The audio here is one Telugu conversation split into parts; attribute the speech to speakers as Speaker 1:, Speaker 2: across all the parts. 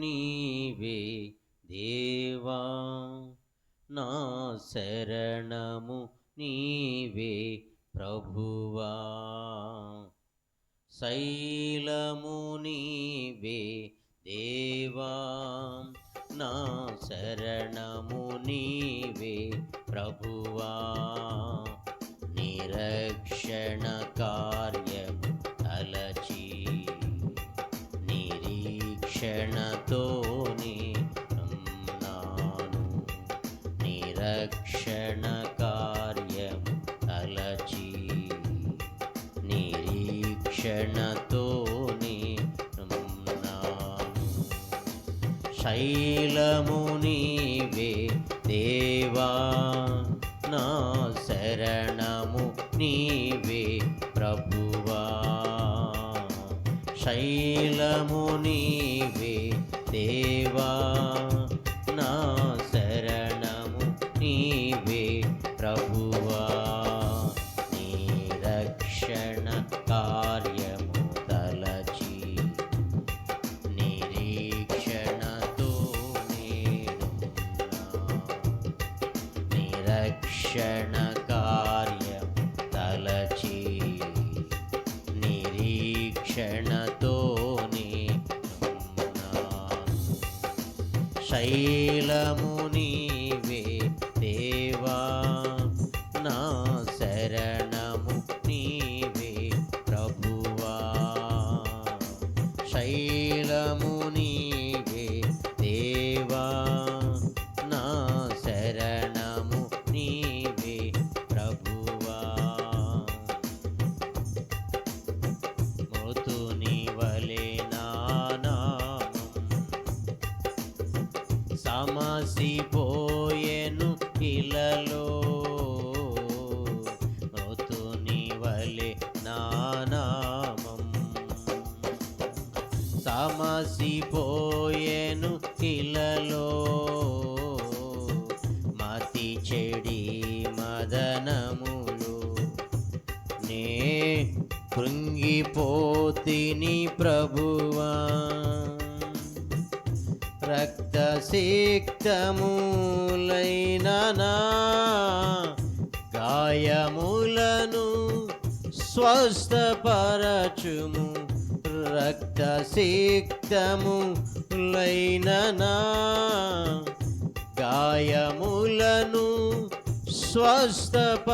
Speaker 1: నీవే దేవా నా శరణము నీవే ప్రభువా. శైలము నీవే దేవా నా శరణము నీవే ప్రభువా. నిరక్షణక నిరీక్షణతోనే ఉన్నాను శైలము నీవే దేవా నా శరణము నీవే ప్రభువా. శైలము నీవే దేవా నా నిరీక్షణతో శైలము అమసిపోయేను ఇలలో మృతుని వలె నానామం సమసిపోయేను ఇలలో మతి చెడి మదనములు నే కృంగిపోతిని ప్రభువా. సిక్తములైన నా గాయములను స్వస్థపరచుము రక్త సిక్తములైన నా గాయములను స్వస్థపరచుము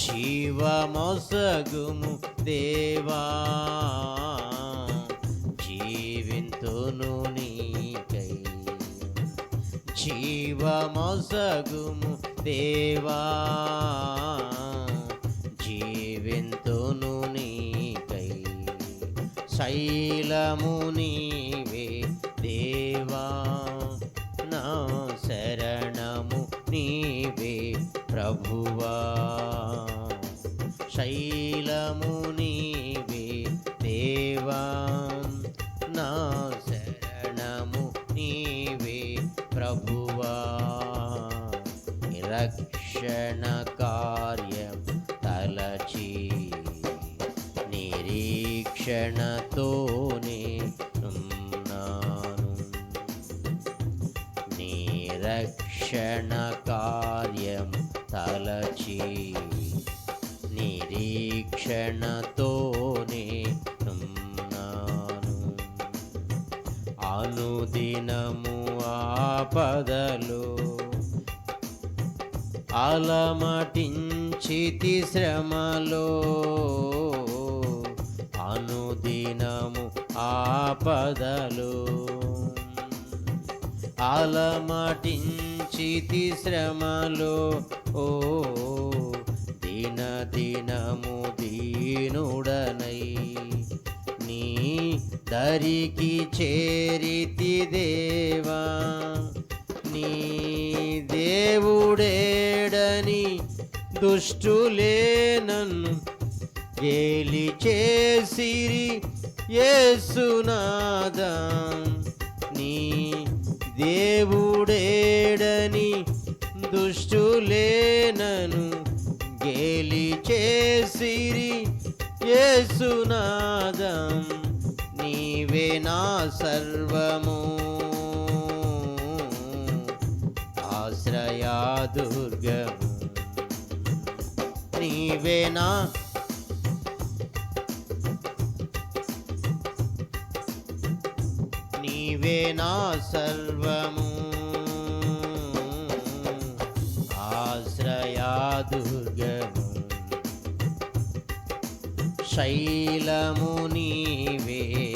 Speaker 1: జీవమొసగుము దేవా. జీవమొసగుము దేవా. జీవింతును నీకై శైలము నీవే దేవా. నా శరణము నీవే ప్రభువా. శైల నిరీక్షణతోనే ఉన్నాను. నీ రక్షణ కార్యం తలచి నిరీక్షణతోనే ఉన్నాను. అనుదినము ఆపదలు అలమటించితి శ్రమలో అను దినము ఆపదలు. అలమటించితి శ్రమలో ఓ దిన దినము దీనుడనై. నీ దరికి చేరితి దేవా నీ దేవుడేడని దుష్టులే నన్ను గేలి చేసిరి ఏసునాదం నీ దేవుడేడని దుష్టులేనను గేలి చేసిరి ఏసునాదం నీవే నా సర్వము. ఆశ్రయా దుర్గము నీవే నా నా సర్వము. ఆశ్రయా దుర్గము శైలము నీవే.